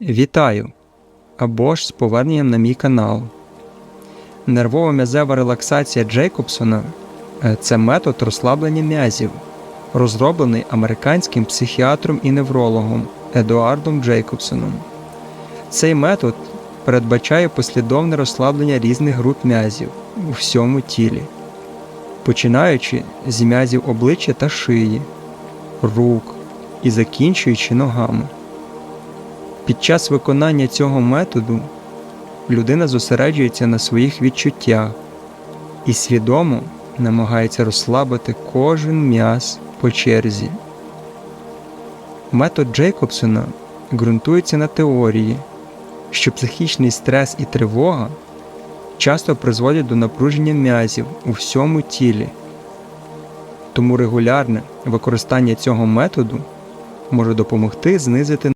Вітаю! Або ж з поверненням на мій канал. Нервова м'язева релаксація Джейкобсона е, це метод розслаблення м'язів, розроблений американським психіатром і неврологом Едуардом Джейкобсоном. Цей метод передбачає послідовне розслаблення різних груп м'язів у всьому тілі, починаючи з м'язів обличчя та шиї, рук і закінчуючи ногами. Під час виконання цього методу людина зосереджується на своїх відчуттях і свідомо намагається розслабити кожен м'яз по черзі. Метод Джейкобсона ґрунтується на теорії, що психічний стрес і тривога часто призводять до напруження м'язів у всьому тілі. Тому регулярне використання цього методу може допомогти знизити